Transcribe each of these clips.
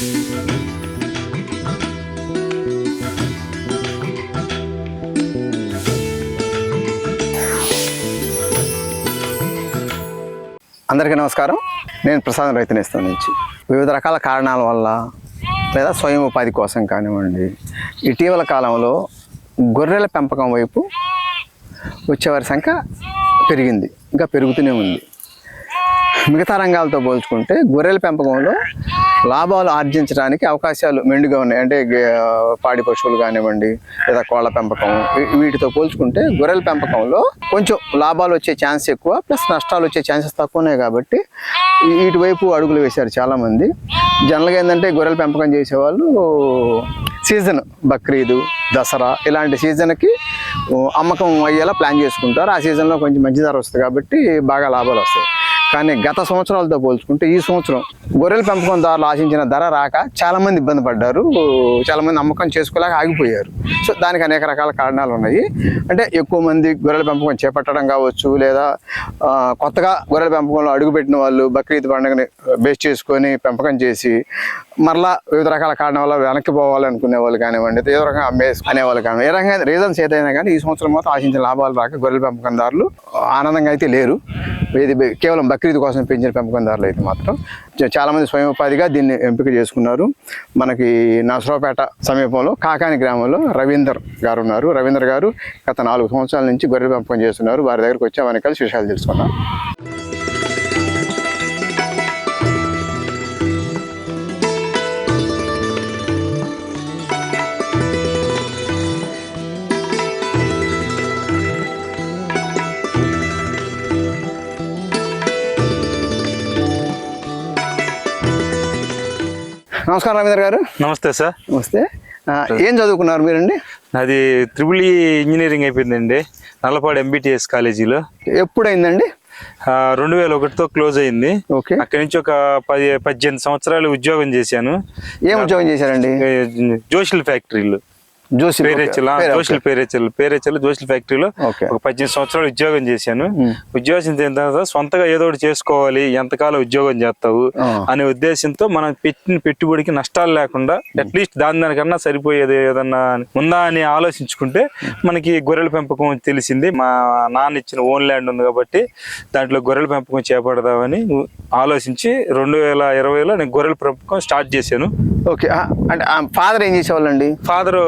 అందరికీ నమస్కారం. నేను ప్రసాదం రైతు నుంచి. వివిధ రకాల కారణాల వల్ల లేదా స్వయం ఉపాధి కోసం కానివ్వండి ఇటీవల కాలంలో గొర్రెల పెంపకం వైపు వచ్చేవారి సంఖ్య పెరిగింది ఇంకా పెరుగుతూనే ఉంది. మిగతా రంగాలతో పోల్చుకుంటే గొర్రెల పెంపకంలో లాభాలు ఆర్జించడానికి అవకాశాలు మెండుగా ఉన్నాయి. అంటే పాడి పశువులు కానివ్వండి లేదా కోళ్ళ పెంపకం వీటితో పోల్చుకుంటే గొర్రెల పెంపకంలో కొంచెం లాభాలు వచ్చే ఛాన్స్ ఎక్కువ ప్లస్ నష్టాలు వచ్చే ఛాన్సెస్ తక్కువనే కాబట్టి ఇటువైపు వీటివైపు అడుగులు వేశారు చాలామంది. జనరల్గా ఏంటంటే గొర్రెల పెంపకం చేసేవాళ్ళు సీజన్ బక్రీదు దసరా ఇలాంటి సీజన్కి అమ్మకం అయ్యేలా ప్లాన్ చేసుకుంటారు. ఆ సీజన్లో కొంచెం మంచి ధర వస్తుంది కాబట్టి బాగా లాభాలు వస్తాయి. కానీ గత సంవత్సరాలతో పోల్చుకుంటే ఈ సంవత్సరం గొర్రెల పెంపకందారులు ఆశించిన ధర రాక చాలా మంది ఇబ్బంది పడ్డారు. చాలామంది అమ్మకం చేసుకోలేక ఆగిపోయారు. సో దానికి అనేక రకాల కారణాలు ఉన్నాయి. అంటే ఎక్కువ మంది గొర్రెల పెంపకం చేపట్టడం కావచ్చు లేదా కొత్తగా గొర్రెల పెంపకంలో అడుగుపెట్టిన వాళ్ళు బక్రీద్ పండుగని బేస్ చేసుకొని పెంపకం చేసి మరలా వివిధ రకాల కారణాల వల్ల వెనక్కి పోవాలనుకునే వాళ్ళు కానివ్వండి ఏదో రకంగా అమ్మేసి అనేవాళ్ళు కానివ్వండి ఏ రకంగా రీజన్స్ ఏదైనా కానీ ఈ సంవత్సరం మొత్తం ఆశించిన లాభాలు రాక గొర్రెల పెంపకందారులు ఆనందంగా అయితే లేరు. ఇది కేవలం ప్రకృతి కోసం పెంచిన పెంపకందారులు అయితే మాత్రం చాలామంది స్వయం ఉపాధిగా దీన్ని ఎంపిక చేసుకున్నారు. మనకి నసరావుపేట సమీపంలో కాకాని గ్రామంలో రవీందర్ గారు ఉన్నారు. రవీందర్ గారు గత నాలుగు సంవత్సరాల నుంచి గొర్రెల పెంపకం చేస్తున్నారు. వారి దగ్గరికి వచ్చి అవన్నీ కలిసి విషయాలు తెలుసుకున్నాం నమస్కారం రవీందర్ గారు. నమస్తే సార్. నమస్తే. ఏం చదువుకున్నారు మీరండి? నాది త్రిబుల్ ఈ ఇంజనీరింగ్ అయిపోయిందండి. నల్లపాడు ఎంబీటీఎస్ కాలేజీలో. ఎప్పుడైందండి? రెండు వేల ఒకటితో క్లోజ్ అయింది. ఓకే. అక్కడి నుంచి ఒక పది పద్దెనిమిది సంవత్సరాలు ఉద్యోగం చేశాను. ఏం ఉద్యోగం చేశారండి? జోషిల్ ఫ్యాక్టరీలో. జోసి పేరెచ్చల్ జోషిల్ పేరెచ్చల్ పేరెచ్చల్ జోషిల్ ఫ్యాక్టరీలో. ఒక పద్దెనిమిది సంవత్సరాలు ఉద్యోగం చేశాను. ఉద్యోగం చేసిన తర్వాత సొంతగా ఏదో ఒకటి చేసుకోవాలి ఎంతకాలం ఉద్యోగం చేస్తావు. అనే ఉద్దేశంతో మనం పెట్టిన పెట్టుబడికి నష్టాలు లేకుండా అట్లీస్ట్ దాని దానికన్నా సరిపోయేది ఏదన్నా ఉందా అని ఆలోచించుకుంటే మనకి గొర్రెల పెంపకం తెలిసింది. మా నాన్న ఇచ్చిన ఓన్ ల్యాండ్ ఉంది కాబట్టి దాంట్లో గొర్రెల పెంపకం చేపడదామని ఆలోచించి రెండు వేల ఇరవైలో నేను గొర్రెల పెంపకం స్టార్ట్ చేశాను. ఓకే. అంటే ఫాదర్ ఏం చేసేవాళ్ళండి? ఫాదర్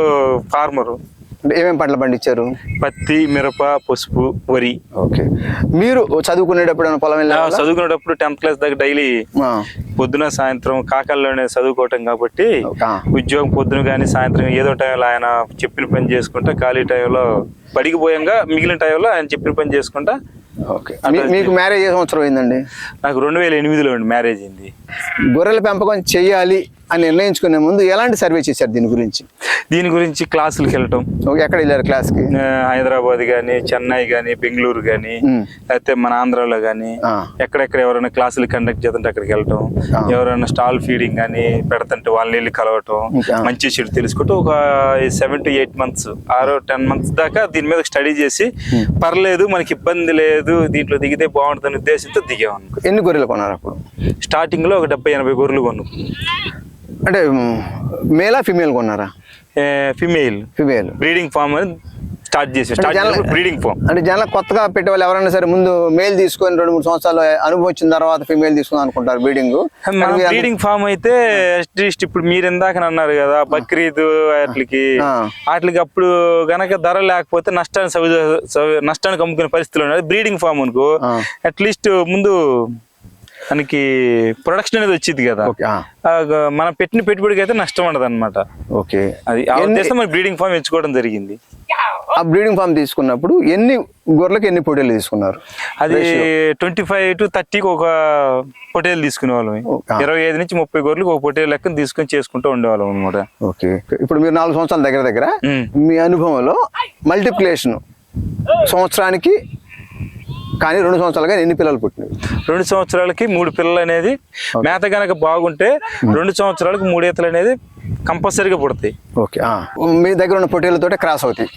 ఫార్మరు ఏమేమి పంటలు పండించారు? పత్తి మిరప పసుపు వరి. ఓకే. మీరు చదువుకునేటప్పుడు పొలం వెళ్ళారా? చదువుకునేటప్పుడు టెన్త్ క్లాస్ దాకా డైలీ పొద్దున సాయంత్రం కాకల్లోనే చదువుకోవటం కాబట్టి ఉద్యోగం పొద్దున కానీ సాయంత్రం ఏదో టైంలో ఆయన చెప్పిన పని చేసుకుంటా ఖాళీ టైంలో బడికి పోయంగా మిగిలిన టైంలో ఆయన చెప్పిన పని చేసుకుంటా మీకు మ్యారేజ్ ఏ సంవత్సరం అయిందండి? నాకు రెండు వేల ఎనిమిదిలో మ్యారేజ్ అయింది. గొర్రెల పెంపకం చేయాలి అని నిర్ణయించుకునే ముందు ఎలాంటి సర్వే చేశారు దీని గురించి? దీని గురించి క్లాసులకు వెళ్ళటం. ఎక్కడ వెళ్ళారు క్లాస్కి? హైదరాబాద్ కానీ చెన్నై కానీ బెంగళూరు కానీ. లేకపోతే మన ఆంధ్రాలో కానీ. ఎక్కడెక్కడ ఎవరైనా క్లాసులు కండక్ట్ చేస్తుంటే అక్కడికి వెళ్ళటం. ఎవరైనా స్టాల్ ఫీడింగ్ కానీ పెడతంటే వాళ్ళని వెళ్ళి కలవటం. మంచి చెడు తెలుసుకుంటూ ఒక seven to eight months or ten months దాకా దీని మీద స్టడీ చేసి పర్లేదు మనకి ఇబ్బంది లేదు దీంట్లో దిగితే బాగుంటుందనే ఉద్దేశంతో దిగాం ఎన్ని గొర్రెలు కొన్నారు అప్పుడు? స్టార్టింగ్లో ఒక డెబ్బై ఎనభై గొర్రెలు కొను అంటే మేలా ఫిమేల్ కొన్నారా? Female female breeding farm start చేసి స్టార్ట్ బ్రీడింగ్ ఫామ్ అంటే జనాలు కొత్తగా పెట్టే వాళ్ళు ఎవరైనా సరే ముందు మేల్ తీసుకొని రెండు మూడు సంవత్సరాలు అనుభవం వచ్చిన తర్వాత ఫిమేల్ తీసుకుందాం అనుకుంటారు బ్రీడింగ్ బ్రీడింగ్ ఫామ్ అయితే అట్లీస్ట్ ఇప్పుడు మీరు ఇందాక అన్నారు కదా బక్రీద్ వాటికి. వాటికి అప్పుడు గనక ధర లేకపోతే నష్టాన్ని నష్టానికి అమ్ముకునే పరిస్థితులు ఉన్నాయి. బ్రీడింగ్ ఫామ్ అనుకో. అట్లీస్ట్ ముందు మనకి ప్రొడక్షన్ అనేది వచ్చింది కదా. మనం పెట్టిన పెట్టుబడికి అయితే నష్టం ఉండదు అనమాట ఓకే. అది ఆ ఉద్దేశం మన బ్రీడింగ్ ఫామ్ ఎంచుకోవడం జరిగింది. ఆ బ్రీడింగ్ ఫామ్ తీసుకున్నప్పుడు ఎన్ని గొర్రెలకు ఎన్ని పొట్టేలు తీసుకున్నారు? అది ట్వంటీ ఫైవ్ టు థర్టీకి ఒక పొటేలు తీసుకునే వాళ్ళం. ఇరవై ఐదు నుంచి ముప్పై గొర్రెలకు ఒక పొటేలు లెక్కన తీసుకొని చేసుకుంటూ ఉండేవాళ్ళం అనమాట ఓకే. ఇప్పుడు మీరు నాలుగు సంవత్సరాల దగ్గర దగ్గర. మీ అనుభవంలో మల్టిప్లికేషన్ సంవత్సరానికి కానీ రెండు సంవత్సరాలు కానీ ఎన్ని పిల్లలు పుట్టినవి? రెండు సంవత్సరాలకి మూడు పిల్లలు అనేది మేత గనక బాగుంటే రెండు సంవత్సరాలకు మూడు ఈతలు అనేది కంపల్సరీగా పుడతాయి. ఓకే. మీ దగ్గర ఉన్న పొట్టేలతోటే క్రాస్ అవుతాయి.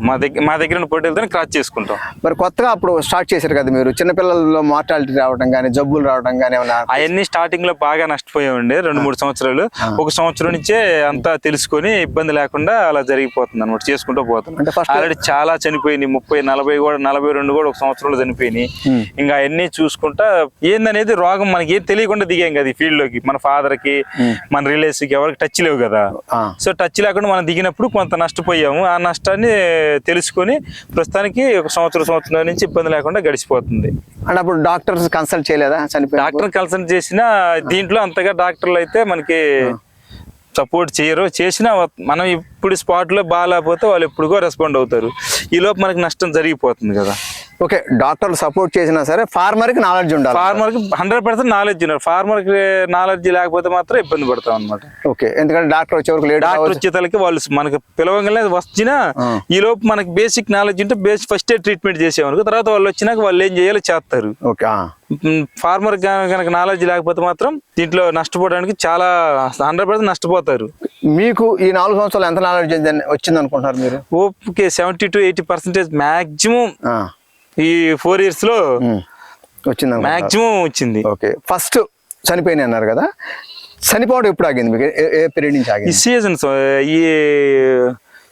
మా దగ్గర మా దగ్గర ఉన్న పొట్టేలతో క్రాస్ చేసుకుంటాం. మరి కొత్తగా అప్పుడు స్టార్ట్ చేశారు కదా మీరు? చిన్నపిల్లల్లో మార్టాలిటీ రావడం కానీ జబ్బులు రావడం కానీ ఏమైనా అవన్నీ స్టార్టింగ్లో బాగా నష్టపోయామండి రెండు మూడు సంవత్సరాలు. ఒక సంవత్సరం నుంచే అంతా తెలుసుకొని ఇబ్బంది లేకుండా అలా జరిగిపోతుంది అనమాట చేసుకుంటూ first- ఆల్రెడీ చాలా చనిపోయినాయి ముప్పై నలభై కూడా నలభై రెండు కూడా ఒక సంవత్సరంలో చనిపోయినాయి. ఇంకా అవన్నీ చూసుకుంటా ఏందనేది రోగం మనకి ఏం తెలియకుండా దిగాం కదా ఈ ఫీల్డ్లోకి. మన ఫాదర్కి మన రిలేటివ్స్కి ఎవరికి టచ్ లేవు కదా. ఆ. సో టచ్ లేకుండా మనం దిగినప్పుడు కొంత నష్టపోయాము. ఆ నష్టాన్ని తెలుసుకొని ప్రస్తుతానికి ఒక సంవత్సరం సంవత్సరం నుంచి ఇబ్బంది లేకుండా గడిచిపోతుంది. అంటే అప్పుడు డాక్టర్స్ కన్సల్ట్ చేయలేదా చనిపోయి డాక్టర్ కన్సల్ట్ చేసిన దీంట్లో అంతగా డాక్టర్లు అయితే మనకి సపోర్ట్ చేయరు. చేసినా మనం ఇప్పుడు స్పాట్లో బాగాలేకపోతే వాళ్ళు ఎప్పుడుగో రెస్పాండ్ అవుతారు. ఈ లోపు మనకి నష్టం జరిగిపోతుంది కదా. ఓకే డాక్టర్లు సపోర్ట్ చేసినా సరే ఫార్మర్కి నాలెడ్జ్ ఉండాలి. ఫార్మర్కి హండ్రెడ్ పర్సెంట్ నాలెడ్జ్ ఉన్నారు ఫార్మర్కి నాలెడ్జ్ లేకపోతే మాత్రం ఇబ్బంది పడతాం అనమాట ఓకే ఎందుకంటే డాక్టర్ వచ్చే వరకు లేట్ డాక్టర్ వచ్చేతలకి వాళ్ళు మనకి పిలవగానే వచ్చినా ఈ లోపు మనకి బేసిక్ నాలెడ్జ్ ఉంటే బేసిక్ ఫస్ట్ ఎయిడ్ ట్రీట్మెంట్ చేసేవారు తర్వాత వాళ్ళు వచ్చినాక వాళ్ళు ఏం చేయాలో చేస్తారు. ఓకే. ఫార్మర్ కనుక నాలెడ్జ్ లేకపోతే మాత్రం దీంట్లో నష్టపోవడానికి చాలా హండ్రెడ్ పర్సెంట్ నష్టపోతారు. మీకు ఈ నాలుగు సంవత్సరాలు ఎంత నాలెడ్జ్ వచ్చింది అనుకుంటున్నారు మీరు? Okay seventy to eighty percentage maximum. ఈ ఫోర్ ఇయర్స్లో. వచ్చింది. మాక్సిమం వచ్చింది. ఓకే. ఫస్ట్ చనిపోయినాయి అన్నారు కదా. చనిపోవడం ఎప్పుడు ఆగింది మీకు? ఏ- పీరియడ్ నుంచి ఈ ఆగింది సీజన్స్ ఈ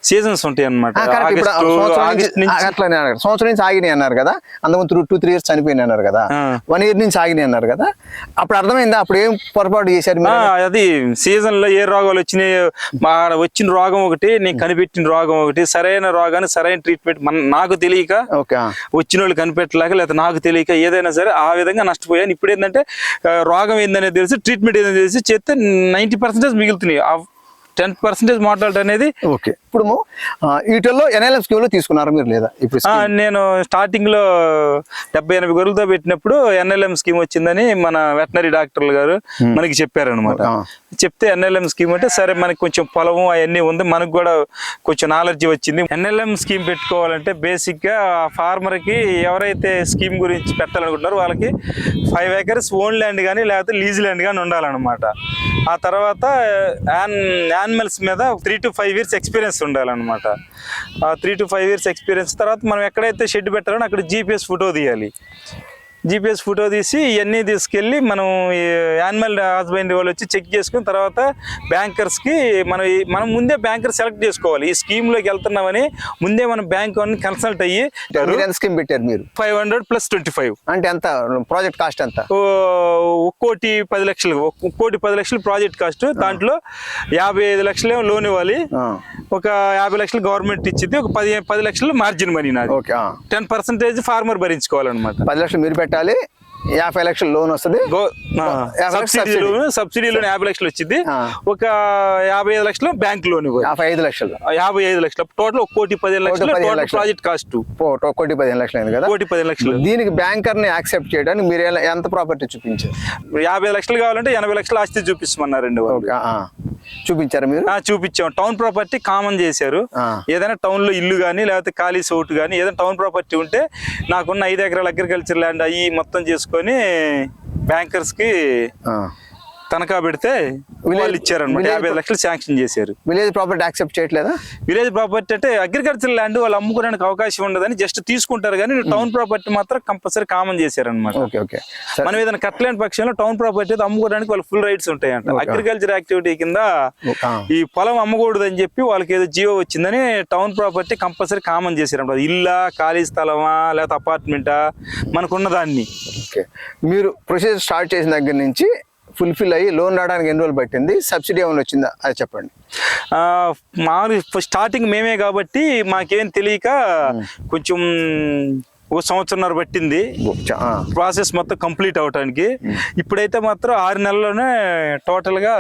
సీజన్స్ ఉంటాయి అనమాట అట్లానే అన్నారు. సంవత్సరం నుంచి ఆగినాయి అన్నారు కదా. అంతకుముందు టూ త్రీ ఇయర్స్ చనిపోయినాయి అన్నారు కదా. వన్ ఇయర్ నుంచి ఆగినాయి అన్నారు కదా. అప్పుడు అర్థమైందా? అప్పుడు ఏం పొరపాటు చేశారు అది సీజన్లో ఏ రోగాలు వచ్చినాయి మా వచ్చిన రోగం ఒకటి నేను కనిపెట్టిన రోగం ఒకటి సరైన రోగాన్ని సరైన ట్రీట్మెంట్ మన నాకు తెలియక. వచ్చిన వాళ్ళు కనిపెట్టలేక లేదా నాకు తెలియక ఏదైనా సరే ఆ విధంగా నష్టపోయాను ఇప్పుడు ఏంటంటే రోగం ఏందనేది తెలిసి ట్రీట్మెంట్ ఏందని తెలిసి చేస్తే నైంటీ పర్సెంటేజ్ మిగులుతున్నాయి. టెన్ పర్సెంటేజ్ మాట్లాడటం అనేది ఓకే. ఇప్పుడు వీటిల్లో ఎన్ఎల్ఎం స్కీమ్లో తీసుకున్నారు మీరు లేదా? ఇప్పుడు? నేను స్టార్టింగ్లో డెబ్బై ఎనభై గొర్రెలతో పెట్టినప్పుడు ఎన్ఎల్ఎం స్కీమ్ వచ్చిందని మన వెటనరీ డాక్టర్లు గారు మనకి చెప్పారనమాట. చెప్తే ఎన్ఎల్ఎం స్కీమ్ అంటే సరే మనకి కొంచెం పొలము అవన్నీ ఉంది మనకు కూడా కొంచెం నాలెడ్జ్ వచ్చింది. ఎన్ఎల్ఎం స్కీమ్ పెట్టుకోవాలంటే బేసిక్గా ఫార్మర్కి ఎవరైతే స్కీమ్ గురించి పెట్టాలనుకుంటున్నారో వాళ్ళకి ఫైవ్ ఏకర్స్ ఓన్ ల్యాండ్ కానీ లేకపోతే లీజ్ ల్యాండ్ కానీ ఉండాలన్నమాట. ఆ తర్వాత యానిమల్స్ మీద three to five years experience ఉండాలన్నమాట. ఆ three to five years experience తర్వాత మనం ఎక్కడైతే షెడ్ పెట్టాలో అక్కడ జీపీఎస్ ఫోటో తీయాలి. జీపీఎస్ ఫోటో తీసి ఇవన్నీ తీసుకెళ్ళి మనం యానిమల్ హస్బెండరీ వాళ్ళు వచ్చి చెక్ చేసుకుని తర్వాత బ్యాంకర్స్కి మనం మనం ముందే బ్యాంకర్ సెలెక్ట్ చేసుకోవాలి. ఈ స్కీమ్లోకి వెళ్తున్నామని ముందే మనం బ్యాంక్ కన్సల్ట్ అయ్యి స్కీమ్ పెట్టారు మీరు. Five hundred plus twenty five అంటే ఎంత? ప్రాజెక్ట్ కాస్ట్ ఎంత? కోటి పది లక్షలు. ఒక కోటి పది లక్షలు ప్రాజెక్ట్ కాస్ట్ దాంట్లో యాభై ఐదు లక్షలు లోన్ ఇవ్వాలి. ఒక యాభై లక్షలు గవర్నమెంట్ ఇచ్చింది. ఒక పది పది లక్షలు మార్జిన్ మనీ నాది. టెన్ పర్సెంటేజ్ ఫార్మర్ భరించుకోవాలన్నమాట. పది లక్షలు మీరు పెట్టాలి. యాభై లక్షలు లోన్ వస్తుంది. Subsidy loan subsidy. లోన్ యాభై లక్షలు వచ్చింది. ఒక యాభై ఐదు లక్షలు బ్యాంక్ లోన్ యాభై ఐదు లక్షలు. యాభై ఐదు లక్షలు. టోటల్ ఒక కోటి పదిహేను లక్షలు పదిహేను టోటల్ లక్షలు. Project cost. కోటి పదిహేను లక్షలు అయింది కదా. కోటి పదిహేను లక్షలు. దీనికి బ్యాంకర్ని యాక్సెప్ట్ చేయడానికి మీరు ఎంత ప్రాపర్టీ చూపించారు? యాభై లక్షలు కావాలంటే ఎనభై లక్షలు ఆస్తి చూపిస్తామన్నారండి. చూపించారా మీరు చూపించాం టౌన్ ప్రాపర్టీ కామన్ చేశారు. ఏదైనా టౌన్లో ఇల్లు కానీ లేకపోతే ఖాళీ సోటు కానీ ఏదైనా టౌన్ ప్రాపర్టీ ఉంటే నాకున్న ఐదు ఎకరాల అగ్రికల్చర్ ల్యాండ్ అయ్యి మొత్తం చేసుకొని బ్యాంకర్స్కి. తనఖా పెడితే వాళ్ళు ఇచ్చారనమాట యాభై లక్షలు శాంక్షన్ చేశారు. విలేజ్ ప్రాపర్టీ యాక్సెప్ట్ చేయట్లేదా? విలేజ్ ప్రాపర్టీ అంటే అగ్రికల్చర్ ల్యాండ్ వాళ్ళు అమ్ముకోవడానికి అవకాశం ఉండదని జస్ట్ తీసుకుంటారు కానీ టౌన్ ప్రాపర్టీ మాత్రం కంపల్సరీ కామన్ చేశారనమాట ఓకే ఓకే. మనం ఏదైనా కట్టలేని పక్షంలో టౌన్ ప్రాపర్టీ అయితే అమ్ముకోవడానికి వాళ్ళు ఫుల్ రైట్స్ ఉంటాయంట. అగ్రికల్చర్ యాక్టివిటీ కింద. ఈ పొలం అమ్మకూడదు అని చెప్పి వాళ్ళకి ఏదో జియో వచ్చిందని టౌన్ ప్రాపర్టీ కంపల్సరీ కామన్ చేశారంట ఇల్లా ఖాళీ స్థలమా లేకపోతే అపార్ట్మెంటా మనకున్న దాన్ని. మీరు ప్రొసీజర్ స్టార్ట్ చేసిన దగ్గర నుంచి ఫుల్ఫిల్ అయ్యి లోన్ రావడానికి ఎన్ని రోజులు పట్టింది? సబ్సిడీ ఏమైనా వచ్చిందా? అది చెప్పండి. మామూలు స్టార్టింగ్ మేమే కాబట్టి మాకేం తెలియక కొంచెం ఒక సంవత్సరంన్నర పట్టింది. ప్రాసెస్ మొత్తం కంప్లీట్ అవటానికి. ఇప్పుడైతే మాత్రం ఆరు నెలల్లోనే టోటల్గా.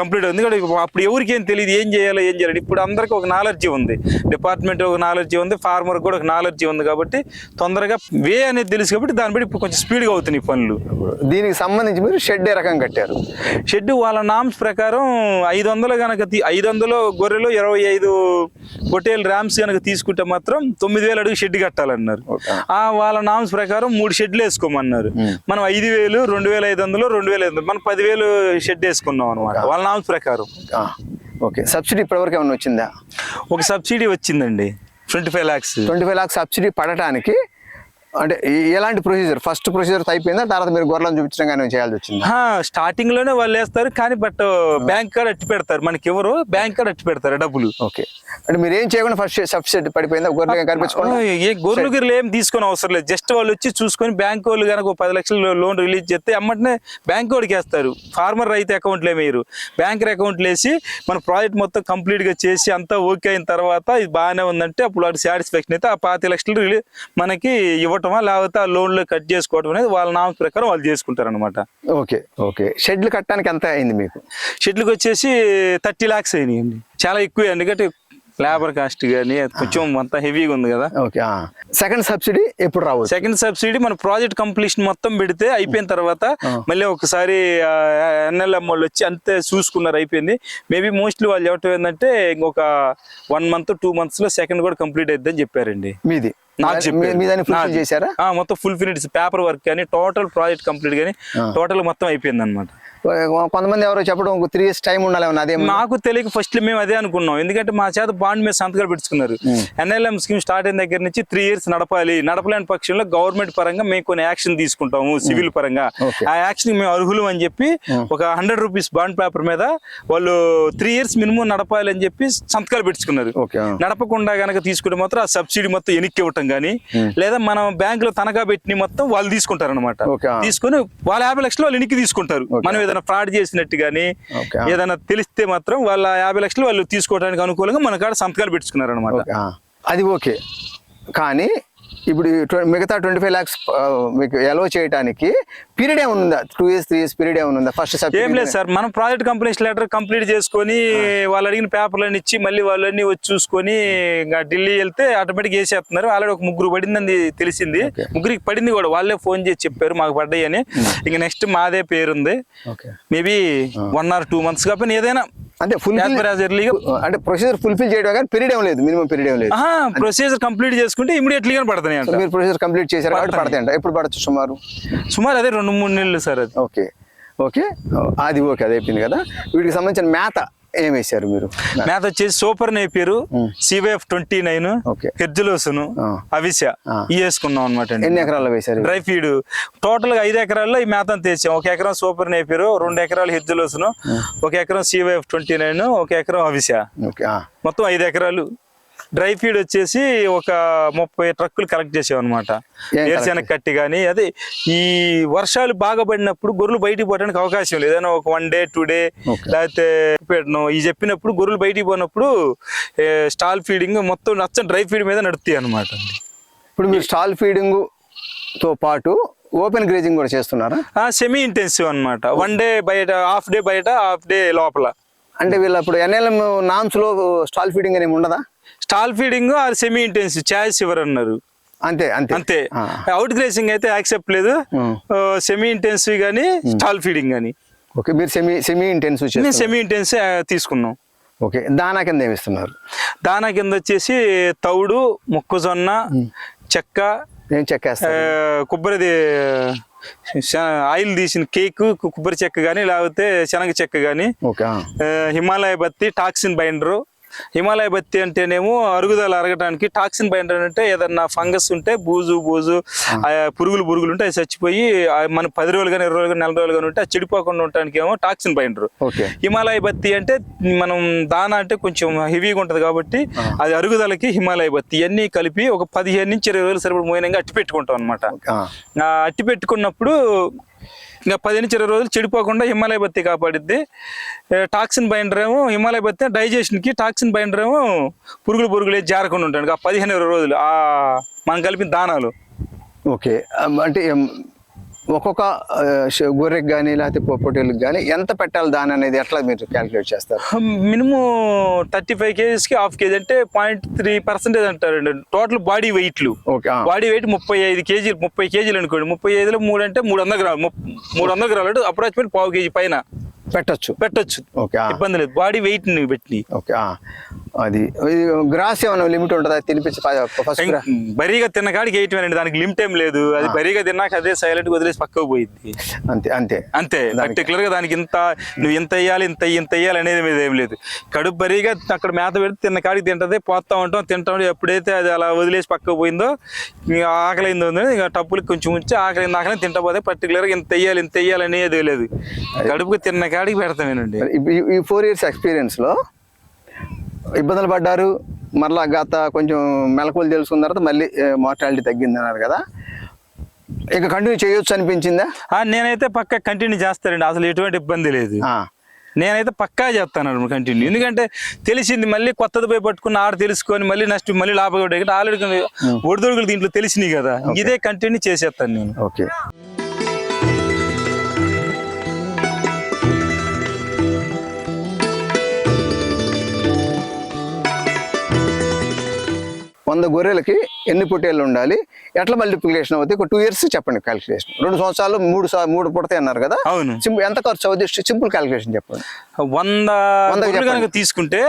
కంప్లీట్ ఉంది ఎందుకంటే అప్పుడు ఎవరికి ఏం తెలియదు ఏం చేయాలో ఏం చేయాలి. ఇప్పుడు అందరికి ఒక నాలెడ్జీ ఉంది. డిపార్ట్మెంట్ ఒక నాలెడ్జీ ఉంది ఫార్మర్ కూడా ఒక నాలెడ్జీ ఉంది కాబట్టి తొందరగా వే అనేది తెలుసు కాబట్టి దాన్ని బట్టి ఇప్పుడు కొంచెం స్పీడ్గా అవుతున్నాయి పనులు. దీనికి సంబంధించి మీరు షెడ్ ఏ రకం కట్టారు? షెడ్ వాళ్ళ నామ్స్ ప్రకారం ఐదు వందలు కనుక ఐదు వందలు గొర్రెలు ఇరవై ఐదు పొటేల్ ర్యామ్స్ కనుక తీసుకుంటే మాత్రం తొమ్మిది వేలు అడుగు షెడ్ కట్టాలన్నారు. ఆ వాళ్ళ నామ్స్ ప్రకారం మూడు షెడ్లు వేసుకోమన్నారు. మనం ఐదు వేలు రెండు వేల ఐదు వందలు రెండు వేల ఐదు వందలు. మనం పదివేలు షెడ్ వేసుకున్నాం అనమాట వాళ్ళ నామ్స్ ప్రకారం. ఓకే. సబ్సిడీ ఇప్పటివరకు ఏమైనా వచ్చిందా? ఒక సబ్సిడీ వచ్చిందండి. Twenty five lakhs twenty five lakhs subsidy పడటానికి అంటే ఎలాంటి ప్రొసీజర్? ఫస్ట్ ప్రొసీజర్ అయిపోయిందా తర్వాత మీరు గొర్రెలను చూపించడం కానీ చేయాల్సి వచ్చిందా? స్టార్టింగ్లోనే వాళ్ళు వేస్తారు కానీ బట్ బ్యాంక్ కార్డ్ అట్టి పెడతారు. మనకి ఎవరు? బ్యాంక్ కార్డ్ అట్టి పెడతారు డబ్బులు. ఓకే. అంటే మీరు ఏం చేయకుండా ఫస్ట్ సబ్సిడీ పడిపోయిందా? గొర్రెలు కనిపించుకోండి? ఏ గొర్రెలు గిర్రెలు ఏం తీసుకొని అవసరం లేదు. జస్ట్ వాళ్ళు వచ్చి చూసుకొని బ్యాంక్ వాళ్ళు కనుక ఒక పది లక్షలు లోన్ రిలీజ్ చేస్తే అమ్మటనే బ్యాంక్ వాడికి వేస్తారు. ఫార్మర్ రైతు అకౌంట్లో వేయరు బ్యాంకర్ అకౌంట్లు వేసి మన ప్రాజెక్ట్ మొత్తం కంప్లీట్గా చేసి అంతా ఓకే అయిన తర్వాత ఇది బాగానే ఉందంటే అప్పుడు వాడి సాటిస్ఫాక్షన్ అయితే ఆ పాతి లక్షలు మనకి ఇవ్వటమా లేకపోతే ఆ లోన్లో కట్ చేసుకోవటం అనేది వాళ్ళ నామ ప్రకారం వాళ్ళు చేసుకుంటారు అనమాట ఓకే ఓకే. షెడ్లు కట్టడానికి ఎంత అయింది మీకు? షెడ్లకు వచ్చేసి థర్టీ ల్యాక్స్ అయినాయండి. చాలా ఎక్కువ ఎందుకంటే లేబర్ కాస్ట్ కానీ కొంచెం అంతా హెవీగా ఉంది కదా. ఓకే సెకండ్ సబ్సిడీ ఎప్పుడు రావచ్చు? సెకండ్ సబ్సిడీ మన ప్రాజెక్ట్ కంప్లీషన్ మొత్తం పెడితే అయిపోయిన తర్వాత మళ్ళీ ఒకసారి ఎన్ఎల్ఎం వాళ్ళు వచ్చి అంతే చూసుకున్నారు అయిపోయింది. మేబీ మోస్ట్లీ వాళ్ళు చెప్పటం ఏంటంటే ఇంకొక వన్ మంత్ టూ మంత్స్లో సెకండ్ కూడా కంప్లీట్ అయిద్దని చెప్పారండి. మీది? నాకు చెప్పారు. చేశారా? ఆ, మొత్తం ఫుల్ ఫినిట్స్ పేపర్ వర్క్ కానీ టోటల్ ప్రాజెక్ట్ కంప్లీట్ కానీ టోటల్ మొత్తం అయిపోయింది అనమాట కొంతమంది ఎవరో చెప్పడం త్రీ ఇయర్స్ టైం ఉండాలి అదే మాకు తెలియక ఫస్ట్ మేము అదే అనుకున్నాం. ఎందుకంటే మా చేత బాండ్ మీద సంతకాలు పెట్టుకున్నారు. ఎన్ఎల్ఎం స్కీమ్ స్టార్ట్ అయిన దగ్గర నుంచి త్రీ ఇయర్స్ నడపాలి. నడపలేని పక్షంలో గవర్నమెంట్ పరంగా మేము కొన్ని యాక్షన్ తీసుకుంటాము సివిల్ పరంగా. ఆ యాక్షన్ మేము అర్హులు అని చెప్పి ఒక హండ్రెడ్ రూపీస్ బాండ్ పేపర్ మీద వాళ్ళు త్రీ ఇయర్స్ మినిమం నడపాలి అని చెప్పి సంతకాలు పెట్టుకున్నారు. నడపకుండా గనక తీసుకుంటే మాత్రం ఆ సబ్సిడీ మొత్తం వెనక్కి ఇవ్వటం కానీ లేదా మనం బ్యాంక్లో తనఖా పెట్టిన మొత్తం వాళ్ళు తీసుకుంటారు అనమాట. తీసుకొని వాళ్ళ యాభై లక్షలు వాళ్ళు వెనక్కి తీసుకుంటారు. మనం ఏదైనా ఫ్రాడ్ చేసినట్టు కానీ. ఏదైనా తెలిస్తే మాత్రం వాళ్ళ యాభై లక్షలు వాళ్ళు తీసుకోవడానికి అనుకూలంగా మన కాడ సంతకాలు పెట్టుకున్నారు అనమాట. అది ఓకే కానీ ఇప్పుడు మిగతా ట్వంటీ ఫైవ్ ల్యాక్స్ మీకు ఎలో చేయడానికి పీరియడ్ ఏమైనా ఉందా? Two years three years period ఏమైనా ఉందా? ఫస్ట్ ఏం లేదు సార్ మనం ప్రాజెక్ట్ కంప్లీట్ లెటర్ కంప్లీట్ చేసుకొని వాళ్ళు అడిగిన పేపర్లన్నీ ఇచ్చి మళ్ళీ వాళ్ళన్నీ వచ్చి చూసుకొని ఇంకా ఢిల్లీ వెళ్తే ఆటోమేటిక్ వేసేస్తున్నారు ఆల్రెడీ ఒక ముగ్గురు పడిందని తెలిసింది. ముగ్గురికి పడింది కూడా. వాళ్ళే ఫోన్ చేసి చెప్పారు మాకు పడ్డాయి అని. ఇంకా నెక్స్ట్ మాదే పేరుంది. Maybe one or two months కాబట్టి ఏదైనా అంటే ఫుల్ అంటే ప్రొసీజర్ ఫుల్ఫిల్ చేయడం కానీ పీరియడ్ ఏం లేదు మినిమం పీరియడ్ ఏం లేదు. ప్రొసీజర్ కంప్లీట్ చేసుకుంటే ఇమీడియట్లీ గా పడుతున్నాయి అంట. మీరు ప్రొసీజర్ కంప్లీట్ చేశారు కాబట్టి పడతాయి అంట ఎప్పుడు పడచ్చు సుమారు? సుమారు అదే రెండు మూడు నెలలు సార్ అది. ఓకే. ఓకే. అది ఓకే అది అయిపోయింది కదా. వీటికి సంబంధించిన మేత ఏం వేశారు మీరు? మేత వచ్చేసి super napier CYF twenty nine. హెర్జులోసును. అవిస. వేసుకున్నాం అనమాట ఎన్ని ఎకరాల్లో వేశారు? Dry feed. టోటల్గా ఐదు ఎకరాల్లో ఈ మేతం తెచ్చాం ఒక ఎకరం సూపర్ నేపియర్ రెండు ఎకరాలు హెర్జులోసును ఒక ఎకరం సివైఎఫ్ ట్వంటీ నైన్ ఒక ఎకరం అవిస. మొత్తం ఐదు ఎకరాలు. డ్రై ఫీడ్ వచ్చేసి ఒక ముప్పై ట్రక్కులు కలెక్ట్ చేసాం అనమాట వేరుశెనగ కట్టి కానీ అదే ఈ వర్షాలు బాగా పడినప్పుడు గొర్రెలు బయటికి పోవడానికి అవకాశం లేదు. ఏదైనా ఒక వన్ డే టూ డే. లేకపోతే పెట్టను ఈ చెప్పినప్పుడు గొర్రెలు బయటికి పోయినప్పుడు స్టాల్ ఫీడింగ్ మొత్తం నచ్చని డ్రై ఫీడ్ మీద నడుస్తాయి అనమాట ఇప్పుడు మీరు స్టాల్ ఫీడింగ్తో పాటు ఓపెన్ గ్రేజింగ్ కూడా చేస్తున్నారా? సెమీ ఇంటెన్సివ్ అన్నమాట. వన్ డే బయట హాఫ్ డే బయట హాఫ్ డే లోపల. అంటే వీళ్ళు అప్పుడు ఎన్ఎల్ఎం నామ్స్లో స్టాల్ ఫీడింగ్ అనేమి ఉండదా? Stall feeding or semi intensive choice ఇవ్వరు అన్నారు. అంతే అంతే. అంతే. అవుట్ గ్రేసింగ్ అయితే యాక్సెప్ట్ లేదు. సెమీ ఇంటెన్సివ్ కానీ స్టాల్ ఫీడింగ్ కానీ ఓకే మీరు సెమీ సెమీ ఇంటెన్సివ్ చేస్తారు సెమీ ఇంటెన్సివ్ తీసుకున్నాం. ఓకే దానా కింద ఏమి ఇస్తున్నారు? దానా కింద వచ్చేసి తౌడు మొక్కజొన్న చెక్క చెక్కేస్తారు కొబ్బరిది ఆయిల్ తీసిన కేక్ కొబ్బరి చెక్క కానీ లేకపోతే శనగ చెక్క కానీ. హిమాలయ బత్తి టాక్సిన్ బైండరు హిమాలయ బత్తి అంటేనేమో అరుగుదల అరగటానికి టాక్సిన్ బైండర్ అంటే ఏదన్నా ఫంగస్ ఉంటే బూజు బూజు ఆ. పురుగులు పురుగులు ఉంటే అవి చచ్చిపోయి మన పది రోజులు కానీ ఇరవై రోజులు కానీ నెల రోజులు కానీ ఉంటే అది చెడిపోకుండా ఉండటానికి ఏమో టాక్సిన్ బైండర్. హిమాలయ బత్తి అంటే మనం దానా అంటే కొంచెం హెవీగా ఉంటది కాబట్టి అది అరుగుదలకి హిమాలయ బత్తి ఇవన్నీ కలిపి ఒక పదిహేను నుంచి ఇరవై రోజులు సరిపడి మోయినంగా అట్టి పెట్టుకుంటాం అనమాట. అట్టి పెట్టుకున్నప్పుడు ఇంకా పది నుంచి ఇరవై రోజులు చెడిపోకుండా హిమాలయ బత్తి కాపాడిద్ది. టాక్సిన్ బైండర్ ఏమో హిమాలయ బత్తి డైజెషన్కి టాక్సిన్ బైండర్ ఏమో పురుగులు పురుగులు జారకుండా ఉంటాడు ఆ పదిహేను ఇరవై రోజులు ఆ మనం కలిపిన దానాలు. ఓకే. అంటే ఒక్కొక్క గొర్రెకి కానీ లేకపోతే పొట్టేళ్ళకి కానీ ఎంత పెట్టాలి దాని అనేది ఎట్లా మీరు క్యాలిక్యులేట్ చేస్తారు? మినిమం థర్టీ ఫైవ్ కేజీస్కి హాఫ్ కేజీ అంటే పాయింట్ త్రీ పర్సెంటేజ్ అంటారండి. టోటల్ బాడీ వెయిట్లు. బాడీ వెయిట్ ముప్పై ఐదు కేజీలు ముప్పై కేజీలు అనుకోండి. ముప్పై ఐదులో మూడు అంటే మూడు వందల గ్రాములు మూడు వందల గ్రాములు అంటే అప్రాక్సిమేట్ పావు కేజీ పైన. పెట్టచ్చు. పెట్టొచ్చు. ఇబ్బంది లేదు. బాడీ వెయిట్ని పెట్టి ఓకే. అది. గ్రాస్ ఏమైనా లిమిట్ ఉంటుందా? తినిపించి ఫస్ట్ బరీగా తిన్న కాడికి వేయటమేనండి దానికి లిమిట్ ఏం లేదు. అది బరీగా తిన్నాక అదే సైలెంట్ వదిలేసి పక్కకు పోయింది అంతే అంతే. అంతే. పర్టికులర్గా దానికి ఇంత నువ్వు ఇంత వేయాలి ఇంత ఇంత వేయాలి అనేది మీద ఏం లేదు. కడుపు బరీగా అక్కడ మేత పెడితే తిన్న కాడికి తింటది పోతా ఉంటాం తింటా ఎప్పుడైతే అది అలా వదిలేసి పక్కకు పోయిందో ఆకలిందో ఇక టప్పులకి కొంచెం ఉంచి ఆకలి ఆకలి తింటా పోతే పర్టికులర్గా ఇంత వేయాలి ఇంత వేయాలి అనేది లేదు. కడుపుకి తిన్న కాడికి పెడతామేనండి ఈ- ఫోర్ ఇయర్స్ ఎక్స్పీరియన్స్లో ఇబ్బందులు పడ్డారు. మరలా గత కొంచెం మెలకువలు తెలుసుకున్న తర్వాత మళ్ళీ మార్టాలిటీ తగ్గింది అన్నారు కదా. ఇక కంటిన్యూ చేయొచ్చు అనిపించిందా? నేనైతే పక్క కంటిన్యూ చేస్తానండి. అసలు ఎటువంటి ఇబ్బంది లేదు. నేనైతే పక్కా చేస్తాను కంటిన్యూ ఎందుకంటే తెలిసింది మళ్ళీ కొత్తది పోయి పట్టుకుని ఆడ తెలుసుకొని మళ్ళీ నెక్స్ట్ మళ్ళీ లాభం ఆల్రెడీ ఒడిదొడుగులు దీంట్లో తెలిసినాయి కదా. ఇదే కంటిన్యూ చేసేస్తాను నేను. ఓకే. వంద గొర్రెలకి ఎన్ని పొట్టేళ్ళు ఉండాలి? ఎట్లా మల్టిప్లికేషన్ అవుతాయి ఒక టూ ఇయర్స్ చెప్పండి క్యాలిక్యులేషన్ రెండు సంవత్సరాలు మూడు మూడు పుడతాయి అన్నారు కదా? అవును. ఎంత ఖర్చు అవుతుంది సింపుల్ క్యాలిక్యులేషన్ చెప్పండి. వంద వంద తీసుకుంటే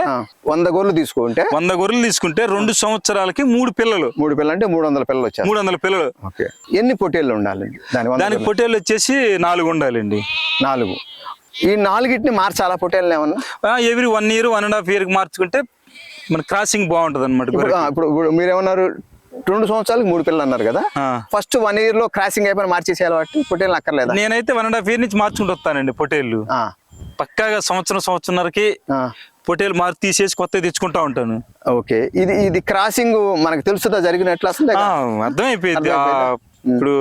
వంద గొర్రెలు తీసుకుంటే? వంద గొర్రెలు తీసుకుంటే రెండు సంవత్సరాలకి మూడు పిల్లలు. మూడు పిల్లలు అంటే మూడు వందల పిల్లలు వచ్చారు మూడు వందల పిల్లలు. ఓకే. ఎన్ని పొట్టేళ్ళు ఉండాలండి? దాని దానికి పొట్టేళ్ళు వచ్చేసి నాలుగు ఉండాలండి. నాలుగు. ఈ నాలుగిటిని మార్చాలా? పొట్టేళ్ళని ఏమన్నా? Every one year one and half year మార్చుకుంటే మన క్రాసింగ్ బాగుంటది అనమాట ఇప్పుడు మీరేమన్నారు రెండు సంవత్సరాలకు మూడు పిల్లలు అన్నారు కదా ఫస్ట్ వన్ ఇయర్లో క్రాసింగ్ అయిపోయిన మార్చేసేయాలి వాటి పొట్టేళ్ళు అక్కర్లేదా? నేనైతే వన్ అండ్ హాఫ్ ఇయర్ నుంచి మార్చుకుంటూ వస్తానండి పొట్టేళ్ళు. ఆ, పక్కాగా సంవత్సరం సంవత్సరంన్నరకి ఆ, పొట్టేలు మార్చి తీసేసి కొత్తవి తెచ్చుకుంటా ఉంటాను. ఓకే. ఇది ఇది క్రాసింగ్ మనకు తెలుస్తుందా? జరిగినట్లు అసలు అర్థమైపోయింది? ఇప్పుడు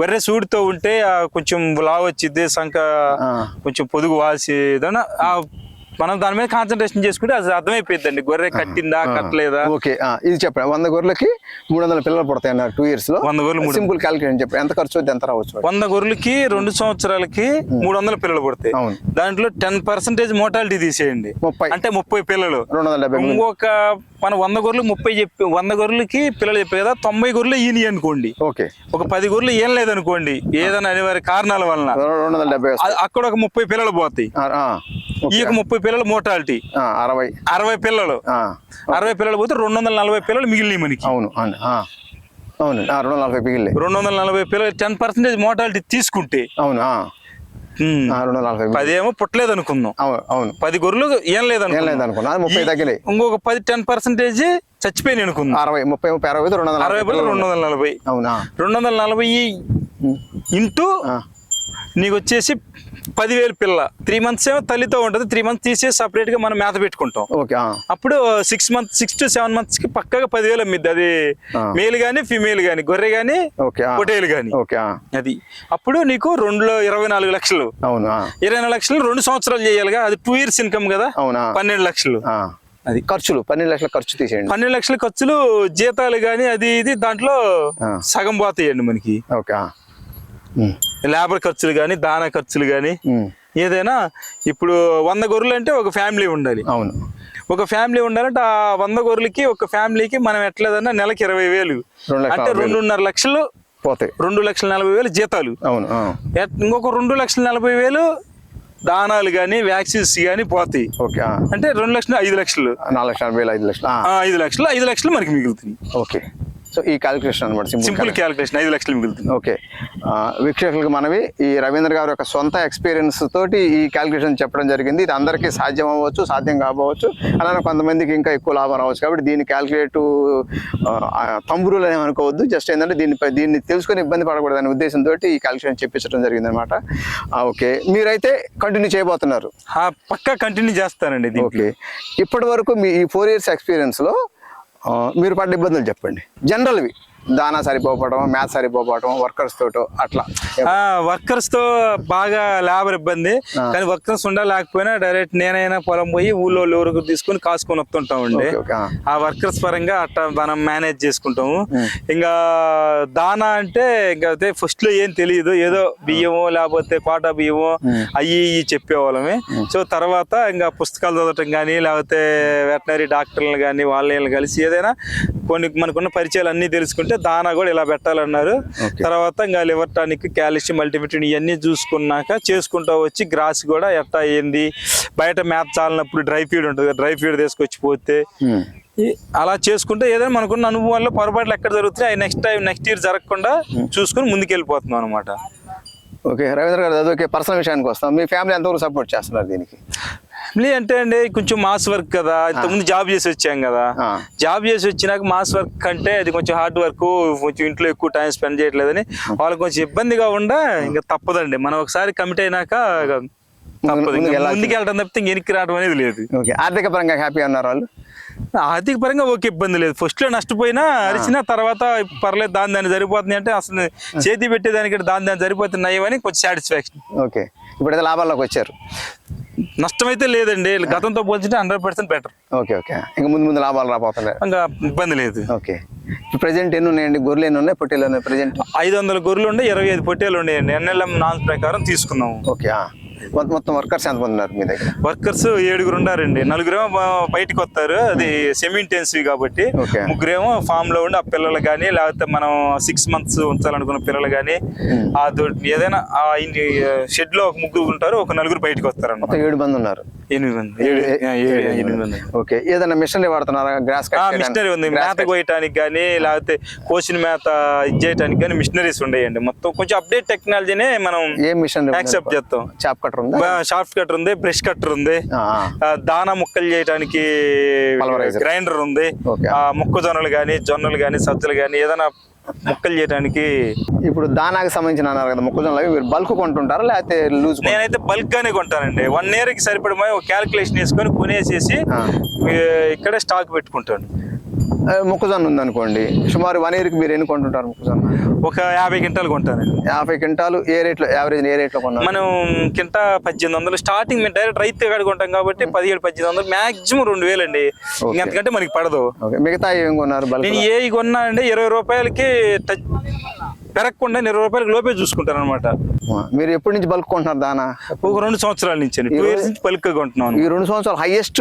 గొర్రె సూడితో ఉంటే కొంచెం లావ్ వచ్చిద్ది సంక. కొంచెం పొదుగు వాసి ఏదైనా ఆ మనం దాని మీద కాన్సన్ట్రేషన్ చేసుకుంటే అది అర్థమైపోయిందండి గొర్రె కట్టిందా కట్టలేదా? ఓకే ఇది చెప్పండి వంద గొర్రెలకి మూడు వందల పిల్లలు పడతాయి అన్నారు టూ ఇయర్స్లో. వంద గొర్రెలు సింపుల్ క్యాలిక్యులేషన్ చెప్పండి ఎంత ఖర్చు అవుతుంది ఎంత రావచ్చు వంద గొర్రెలకి రెండు సంవత్సరాలకి మూడు వందల పిల్లలు పడతాయి. దాంట్లో టెన్ పర్సెంటేజ్ మోటాలిటీ తీసేయండి. ముప్పై. అంటే ముప్పై పిల్లలు. రెండు వందల డెబ్బై ఇంకొక మన వంద గొర్రెలు ముప్పై చెప్పి వంద గొర్రెలకి పిల్లలు చెప్పే కదా తొంభై గొర్రెలు ఈని అనుకోండి. ఓకే. ఒక పది గొర్రెలు ఏం లేదనుకోండి ఏదైనా అనివార్య కారణాల వలన. అక్కడ ఒక ముప్పై పిల్లలు పోతాయి. ఈ యొక్క ముప్పై పిల్లలు మోటాలిటీ అరవై. అరవై పిల్లలు. అరవై పిల్లలు పోతే రెండు వందల నలభై పిల్లలు మిగిలినాయి మనకి. అవును అవును ఆ, అవును ఆ, రెండు వందల నలభై రెండు వందల నలభై పిల్లలు టెన్ పర్సెంటేజ్ మోటాలిటీ తీసుకుంటే అవును రెండు నలభై. పదేమో పుట్టలేదు అనుకుందాం అవును. అవును పది గొర్రెలు ఏం లేదు అనుకున్నా ముప్పై తగ్గినాయి. ఇంకొక పది టెన్ పర్సెంటేజ్ చచ్చిపోయినాయి అనుకుందాం. అరవై ముప్పై ముప్పై అరవై రెండు వందల అరవై రెండు వందల నలభై. అవునా? రెండు వందల నలభై ఇంటూ నీకు వచ్చేసి పదివేలు పిల్ల. త్రీ మంత్స్ ఏమో తల్లితో ఉంటుంది. త్రీ మంత్స్ తీసేసి సపరేట్గా మనం మేత పెట్టుకుంటాం. ఓకే అప్పుడు six months six to seven మంత్స్కి పక్కగా పదివేలు అమ్మిద్ది. అది. మేల్ గాని ఫిమేల్ గాని గొర్రె గాని పొటేలు గాని. అది. అప్పుడు నీకు రెండులో ఇరవై నాలుగు లక్షలు. ఇరవై నాలుగు లక్షలు రెండు సంవత్సరాలు చేయాలిగా. అది టూ ఇయర్స్ ఇన్కమ్ కదా. అవునా పన్నెండు లక్షలు. అది. ఖర్చులు పన్నెండు లక్షల ఖర్చు తీసేయండి. పన్నెండు లక్షల ఖర్చులు జీతాలు గాని అది ఇది దాంట్లో. సగం పోతాయండి మనకి. ఓకే లేబర్ ఖర్చులు కానీ దానా ఖర్చులు కానీ ఏదైనా ఇప్పుడు వంద గొర్రెలు అంటే ఒక ఫ్యామిలీ ఉండాలి. అవును. ఒక ఫ్యామిలీ ఉండాలంటే ఆ వంద గొర్రెలకి ఒక ఫ్యామిలీకి మనం ఎట్లేదన్నా నెలకి ఇరవై వేలు. అంటే. రెండున్నర లక్షలు పోతాయి. రెండు లక్షల నలభై వేలు జీతాలు. అవును ఇంకొక రెండు లక్షల నలభై వేలు దానాలు కానీ వ్యాక్సిన్స్ కానీ పోతాయి. ఓకే. అంటే రెండు లక్షలు ఐదు లక్షలు. నాలుగు లక్షల ఐదు లక్షలు ఐదు లక్షలు ఐదు లక్షలు మనకి మిగులుతుంది ఓకే. సో ఈ క్యాలిక్యులేషన్ అనమాట సింపుల్ క్యాలిక్యులేషన్ ఐదు లక్షలు మిగులుతుంది. ఓకే వీక్షకులకు మనవి ఈ రవీంద్ర గారి యొక్క సొంత ఎక్స్పీరియన్స్ తోటి ఈ క్యాలిక్యులేషన్ చెప్పడం జరిగింది. ఇది అందరికీ సాధ్యం అవ్వచ్చు సాధ్యం కావచ్చు అలానే కొంతమందికి ఇంకా ఎక్కువ లాభం రావచ్చు. కాబట్టి దీన్ని క్యాలిక్యులేట్ తంబురులు అని అనుకోవద్దు. జస్ట్ ఏంటంటే దీనిపై దీన్ని తెలుసుకొని ఇబ్బంది పడకూడదనే ఉద్దేశంతో ఈ క్యాలిక్యులేషన్ చెప్పించడం జరిగింది అనమాట ఓకే మీరైతే కంటిన్యూ చేయబోతున్నారు. పక్కా కంటిన్యూ చేస్తానండి ఓకే ఇప్పటి వరకు మీ ఈ ఫోర్ ఇయర్స్ ఎక్స్పీరియన్స్లో మీరు పడ్డ ఇబ్బందులు చెప్పండి. జనరల్వి దానా సరిపోవడం మ్యాథ్స్ సరిపోవడం వర్కర్స్ తోటో అట్లా. వర్కర్స్తో బాగా లేబర్ ఇబ్బంది. కానీ వర్కర్స్ ఉండా లేకపోయినా డైరెక్ట్ నేనైనా పొలం పోయి ఊళ్ళో ఎవరికి తీసుకొని కాసుకొని వస్తుంటామండి ఆ. వర్కర్స్ పరంగా అట్లా మనం మేనేజ్ చేసుకుంటాము. ఇంకా దానా అంటే ఇంకా ఫస్ట్లో ఏం తెలియదు. ఏదో బియ్యమో లేకపోతే కోటా బియ్యమో అయ్యి చెప్పేవాళ్ళమే. సో తర్వాత ఇంకా పుస్తకాలు చదవటం కానీ లేకపోతే వెటనరీ డాక్టర్లు కానీ వాళ్ళని కలిసి ఏదైనా కొన్ని మనకున్న పరిచయాలు అన్ని తెలుసుకుంటే దానా కూడా ఇలా పెట్టాలన్నారు. తర్వాత ఇంకా లివర్ టానిక్ కాల్షియం మల్టీవిటమిన్ ఇవన్నీ చూసుకున్నాక చేసుకుంటా వచ్చి గ్రాస్ కూడా ఎట్టా అయ్యింది. బయట మేత చాలినప్పుడు డ్రై ఫీడ్ ఉంటుంది డ్రై ఫీడ్ తీసుకొచ్చి పోతే. అలా చేసుకుంటే ఏదైనా మనకున్న అనుభవాల్లో పొరపాట్లు ఎక్కడ జరుగుతున్నాయి నెక్స్ట్ టైం నెక్స్ట్ ఇయర్ జరగకుండా చూసుకుని ముందుకెళ్ళిపోతున్నాం అనమాట ఓకే రవీంద్ర గారు అది ఓకే పర్సనల్ విషయానికి వస్తాం. మీ ఫ్యామిలీ ఎంతవరకు సపోర్ట్ చేస్తున్నారు దీనికి? ఫ్యామిలీ అంటే అండి కొంచెం మాస్ వర్క్ కదా. ఇంతకుముందు జాబ్ చేసి వచ్చాం కదా. జాబ్ చేసి వచ్చినాక మాస్ వర్క్ అంటే అది కొంచెం హార్డ్ వర్క్ కొంచెం ఇంట్లో ఎక్కువ టైం స్పెండ్ చేయట్లేదని వాళ్ళకి కొంచెం ఇబ్బందిగా ఉండ ఇంకా తప్పదండి. మనం ఒకసారి కమిట్ అయినాక ముందుకు వెళ్ళడం తప్పితే ఇంక వెనక్కి రావడం అనేది లేదు. ఆర్థిక పరంగా హ్యాపీ అన్నారు వాళ్ళు? ఆర్థిక పరంగా ఓకే ఇబ్బంది లేదు. ఫస్ట్లో నష్టపోయినా అరిచిన తర్వాత పర్లేదు దాని దాన్ని సరిపోతుంది అంటే అసలు చేతి పెట్టేదానికి దాని దాన్ని సరిపోతున్నాయి అని కొంచెం సాటిస్ఫాక్షన్ ఓకే. ఇప్పుడైతే లాభాల్లోకి వచ్చారు. నష్టం అయితే లేదండి. గతంతో పోల్చుంటే hundred percent better. Okay okay. ఇంకా ముందు ముందు లాభాలు రాబోతున్నాయి ఇంకా ఇబ్బంది లేదు. ఓకే. ప్రజెంట్ ఎన్ని ఉన్నాయండి గొర్రెలు ఎన్ని ఉన్నాయి పొట్టేలు ఉన్నాయి ప్రజెంట్? ఐదు వందల గొర్రెలు ఉండే ఇరవై ఐదు పొట్టేలు ఉండేయండి ఎన్ఎల్ఎం నాన్స్ ప్రకారం తీసుకున్నాము. ఓకే. మొత్తం- వర్కర్స్ ఎంతమంది ఉన్నారు మీ దగ్గర? వర్కర్స్ ఏడుగురు ఉండారండి నలుగురేమో బయటికి వస్తారు అది సెమీ ఇంటెన్సివ్ కాబట్టి. ముగ్గురేమో ఫామ్లో ఉండి ఆ పిల్లలు కానీ లేకపోతే మనం సిక్స్ మంత్స్ ఉంచాలనుకున్న పిల్లలు కానీ ఆ దో- ఏదైనా ఆ షెడ్లో ఒక ముగ్గురు ఉంటారు. ఒక నలుగురు బయటికి వస్తారు మొత్తం ఏడు మంది ఉన్నారు. ఎనిమిది మంది. ఆ, ఎనిమిది మంది. ఓకే. ఏదైనా మిషనరీ వాడుతున్నారా? గ్రాస్ ఆ మిషనరీ ఉంది. మేత కోయటానికి కానీ లేకపోతే కోసిన మేత ఇది చేయడానికి కానీ మిషనరీస్ ఉండేయండి. మొత్తం కొంచెం అప్డేట్ టెక్నాలజీనే మనం ఏ మిషనరీ యాక్సెప్ట్ చేస్తాం. చాప్ కట్టర్ ఉందా? షార్ట్ కటర్ ఉంది బ్రష్ కట్టర్ ఉంది. దానా ముక్కలు చేయడానికి. గ్రైండర్ ఉంది. మొక్కజొన్నలు కానీ జొన్నలు కానీ సజ్జలు కానీ ఏదైనా ముక్కలు చేయడానికి ఇప్పుడు దానాకి సంబంధించిన అన్నారు కదా మొక్కజొన్నలు అవి మీరు బల్క్ కొంటుంటారా లేకపోతే లూజ్ నేనైతే బల్క్ గానే కొంటానండి. వన్ ఇయర్కి సరిపడమై ఒక క్యాలిక్యులేషన్ వేసుకొని కొనేసేసి ఇక్కడే స్టాక్ పెట్టుకుంటాను. మొక్కజొన్న ఉందనుకోండి. సుమారు వన్ ఇయర్కి మీరు ఎన్ని కొంటుంటారు మొక్కజొన్న? ఒక యాభై క్వింటాలు కొంటానండి యాభై క్వింటాలు ఏ రేట్లో యావరేజ్ ఏ రేట్లో కొన్నారు? మనం కింట పద్దెనిమిది వందలు స్టార్టింగ్ మేము డైరెక్ట్ రైతు కాడ కొంటాం కాబట్టి పదిహేడు పద్దెనిమిది వందలు మాక్సిమం రెండు వేలు అండి. ఇంకంతకంటే మనకి పడదు. మిగతా ఏం కొన్నారు బల్క్ నేను ఏ కొన్నా అండి ఇరవై రూపాయలకి టచ్ పెరగకుండా ఇరవై రూపాయలకి లోపే చూసుకుంటాను అనమాట మీరు ఎప్పటి నుంచి బల్క్ కొంటున్నారు దానా? ఒక రెండు సంవత్సరాల నుంచి టూ ఇయర్స్ నుంచి పలుక కొంటున్నాను. ఈ రెండు సంవత్సరాలు హైయెస్ట్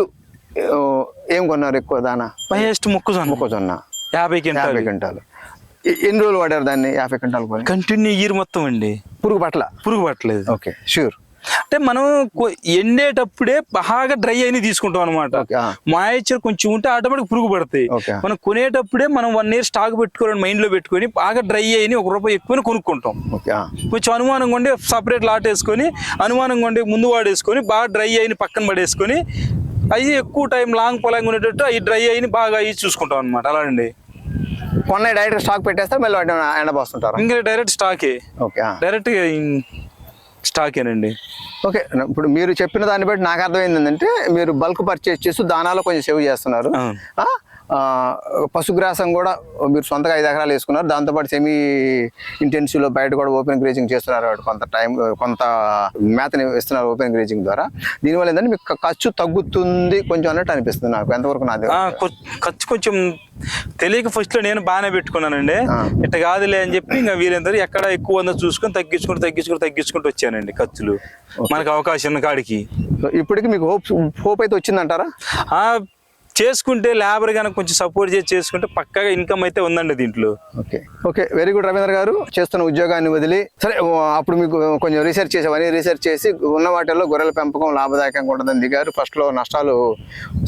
ఏం కొన్నారు ఎక్కువ దానా? హైయెస్ట్ మొక్కజొన్న. మొక్కజొన్న. యాభై యాభై క్వింటాలు. ఎన్ని రోజులు వాడారు దాన్ని యాభై క్వింటాలు కొని కంటిన్యూ ఇయర్ మొత్తం అండి. పురుగు పట్ల పురుగు పట్టలేదు. ఓకే షూర్ అంటే మనం ఎండేటప్పుడే బాగా డ్రై అయిన తీసుకుంటాం అనమాట. మాయిశ్చర్ కొంచెం ఉంటే ఆటోమేటిక్ పురుగు పడతాయి. మనం కొనేటప్పుడే మనం వన్ ఇయర్ స్టాక్ పెట్టుకోవాలని మైండ్లో పెట్టుకొని బాగా డ్రై అయిన ఒక రూపాయి ఎక్కువ కొనుక్కుంటాం. ఓకే కొంచెం అనుమానంగా ఉండి సపరేట్ లాట్ వేసుకొని అనుమానంగా ఉండి ముందు వాడేసుకొని బాగా డ్రై అయిన పక్కన పడేసుకొని అవి ఎక్కువ టైం లాంగ్ పొలంగా ఉండేటట్టు అవి డ్రై అయిన బాగా అవి చూసుకుంటాం అనమాట అలా అండి కొన్న డైరెక్ట్ స్టాక్ పెట్టేస్తారు మళ్ళీ ఎండబోస్తుంటారా ఇంకా డైరెక్ట్ స్టాకే. ఓకే డైరెక్ట్ స్టాకేనండి. ఓకే ఇప్పుడు మీరు చెప్పిన దాన్ని బట్టి నాకు అర్థమైంది ఏంటంటే మీరు బల్క్ పర్చేస్ చేస్తూ దానాలో కొంచెం సేవ్ చేస్తున్నారు. పశుగ్రాసం కూడా మీరు సొంతగా ఐదు ఎకరాలు వేసుకున్నారు. దాంతోపాటు సెమీ ఇంటెన్సివ్లో బయట కూడా ఓపెన్ గ్రేజింగ్ చేస్తున్నారు కొంత టైం కొంత మేతని ఇస్తున్నారు ఓపెన్ గ్రేజింగ్ ద్వారా. దీనివల్ల ఏంటంటే మీకు ఖర్చు తగ్గుతుంది కొంచెం అన్నట్టు అనిపిస్తుంది నాకు. ఎంతవరకు నాది ఖర్చు కొంచెం తెలియక ఫస్ట్లో నేను బాగానే పెట్టుకున్నానండి. ఇట్ట కాదులే అని చెప్పి ఇంకా వీళ్ళందరూ ఎక్కడ ఎక్కువ ఉందో చూసుకొని తగ్గించుకుంటూ తగ్గించుకుంటూ తగ్గించుకుంటూ వచ్చానండి ఖర్చులు. మనకు అవకాశం కాడికి. ఇప్పటికి మీకు హోప్ హోప్ అయితే వచ్చిందంటారా? చేసుకుంటే లేబర్ కనుక కొంచెం సపోర్ట్ చేసి చేసుకుంటే పక్కగా ఇన్కమ్ అయితే ఉందండి దీంట్లో. Okay. Okay very good Ravindra garu. చేస్తున్న ఉద్యోగాన్ని వదిలి సరే అప్పుడు మీకు కొంచెం రీసెర్చ్ చేసేవని రీసెర్చ్ చేసి ఉన్న వాటిల్లో గొర్రెల పెంపకం లాభదాయకంగా ఉంటుందని దిగారు. ఫస్ట్లో నష్టాలు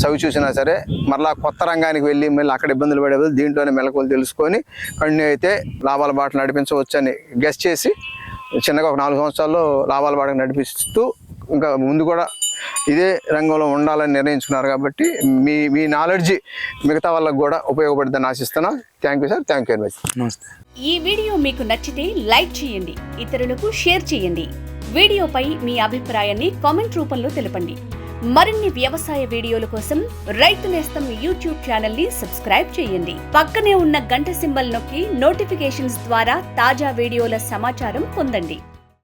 చవి చూసినా సరే మరలా కొత్త రంగానికి వెళ్ళి మళ్ళీ అక్కడ ఇబ్బందులు పడే దీంట్లోనే మెలకువలు తెలుసుకొని కంటిన్యూ అయితే లాభాల బాటలు నడిపించవచ్చని గెస్ట్ చేసి చిన్నగా ఒక నాలుగు సంవత్సరాల్లో లాభాల బాటలు నడిపిస్తూ ఇంకా ముందు కూడా ఇదే రంగంలో ఉండాలని నిర్ణయించుకున్నారు కాబట్టి మీ మీ నాలెడ్జ్ మిగతా వాళ్ళకి కూడా ఉపయోగపడుతుందని ఆశిస్తున్నాం. Thank you sir thank you very much నమస్తే. ఈ వీడియో మీకు నచ్చితే లైక్ చేయండి ఇతరులకు షేర్ చేయండి. వీడియోపై మీ అభిప్రాయాన్ని కామెంట్ రూపంలో తెలపండి. మరిన్ని వ్యవసాయ వీడియోల కోసం రైతు నేస్తం యూట్యూబ్ ఛానల్ని సబ్స్క్రైబ్ చేయండి. పక్కనే ఉన్న గంట సింబల్ నొక్కి నోటిఫికేషన్స్ ద్వారా తాజా వీడియోల సమాచారం పొందండి.